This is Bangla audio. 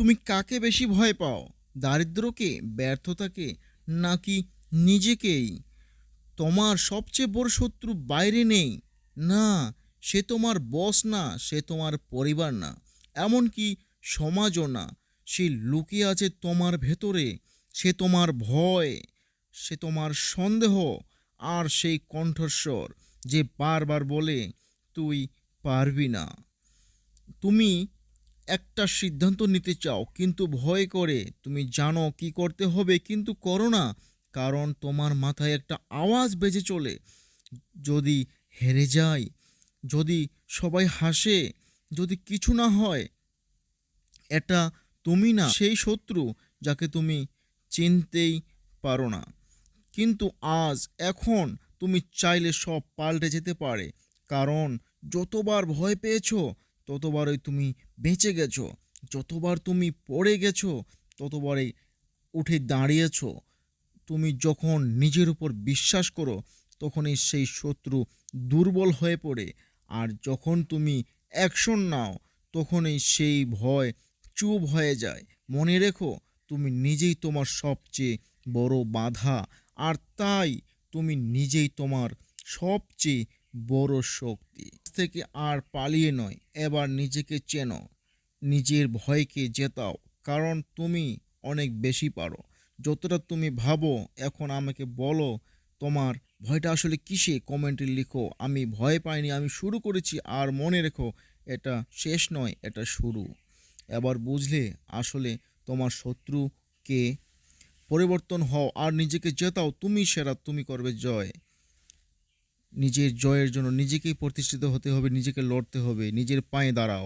তুমি কাকে বেশি ভয় পাও? দারিদ্রকে, ব্যর্থতাকে, নাকি নিজেকেই? তোমার সবচেয়ে বড় শত্রু বাইরে নেই। না, সে তোমার বস না, সে তোমার পরিবার না। এমনকি সমাজও না। সে লুকিয়ে আছে তোমার ভেতরে। সে তোমার ভয়, সে তোমার সন্দেহ আর সেই কণ্ঠস্বর যে বারবার বলে, তুই পারবি না। তুমি একটা সিদ্ধান্ত নিতে চাও, কিন্তু ভয় করে। তুমি জানো কি করতে হবে, কিন্তু করো না, কারণ তোমার মাথায় একটা আওয়াজ বেজে চলে। যদি হেরে যাই, যদি সবাই হাসে, যদি কিছু না হয়, এটা তুমি না, সেই শত্রু যাকে তুমি চিনতেই পারো না। কিন্তু আজ, এখন তুমি চাইলে সব পাল্টে যেতে পারে, কারণ যতবার ভয় পেয়েছ ততবারই তুমি বেঁচে গেছো, যতবার তুমি পড়ে গেছো, ততবারই উঠে দাঁড়িয়েছো। তুমি যখন নিজের উপর বিশ্বাস করো, তখনই সেই শত্রু দুর্বল হয়ে পড়ে। আর যখন তুমি অ্যাকশন নাও, তখনই সেই ভয় চুপ হয়ে যায়। মনে রেখো, তুমি নিজেই তোমার সবচেয়ে বড় বাধা। আর তাই তুমি নিজেই তোমার সবচেয়ে বড় শক্তি। থেকে আর পালিয়ে নয়, এবার নিজেকে চেনো। নিজের ভয়কে জেতাও, কারণ তুমি অনেক বেশি পারো। যতটা তুমি ভাবো, এখন আমাকে বলো, তোমার ভয়টা আসলে কিসে? কমেন্টে লিখো, আমি ভয় পাইনি, আমি শুরু করেছি, আর মনে রেখো, এটা শেষ নয়, এটা শুরু। এবার বুঝলে আসলে তোমার শত্রুকে পরিবর্তন হও, আর নিজেকে জেতাও, তুমি সেরা, তুমি করবে জয়। নিজের জয়ের জন্য নিজেকেই প্রতিষ্ঠিত হতে হবে নিজেকে লড়তে হবে নিজের পায়ে দাঁড়াও।